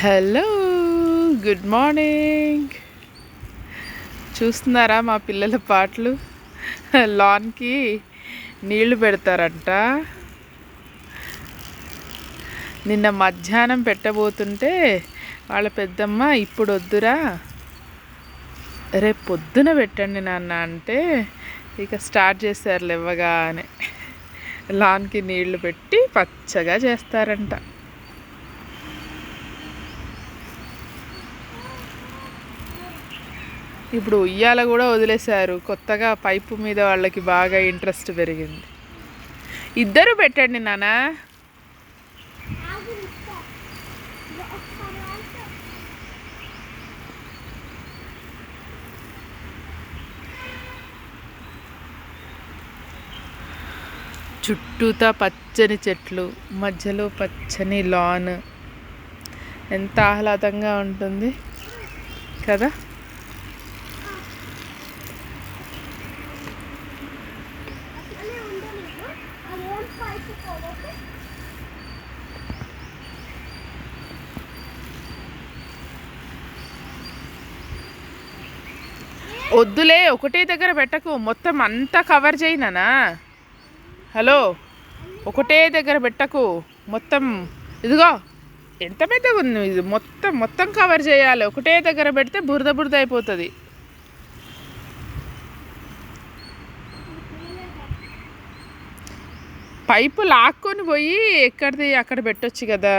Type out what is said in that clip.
Hello good morning. చూస్తున్నారా మా పిల్లల పాటలు? లాన్కి నీళ్ళు పెడతారంట. నిన్న మధ్యాహ్నం పెట్టబోతుంటే వాళ్ళ పెద్దమ్మ ఇప్పుడు వద్దురా రేపు పొద్దున పెట్టండి నాన్న అంటే ఇక స్టార్ట్ చేశారు లేవగానే. లాన్కి నీళ్ళు పెట్టి పచ్చగా చేస్తారంట. ఇప్పుడు ఉయ్యాల కూడా వదిలేశారు. కొత్తగా పైపు మీద వాళ్ళకి బాగా ఇంట్రెస్ట్ పెరిగింది. ఇద్దరు పెట్టండి నానా చుట్టూతా పచ్చని చెట్లు మధ్యలో పచ్చని లాన్. ఎంత ఆహ్లాదంగా ఉంటుంది కదా? వద్దులే ఒకటే దగ్గర పెట్టకు. మొత్తం అంతా కవర్ చేయనా హలో ఒకటే దగ్గర పెట్టకు. మొత్తం ఇదిగో ఎంత పెద్దగా ఉంది ఇది మొత్తం మొత్తం కవర్ చేయాలి. ఒకటే దగ్గర పెడితే బురద బురద అయిపోతుంది. పైపు లాక్కొని పోయి ఎక్కడిది? అక్కడ పెట్టొచ్చు కదా.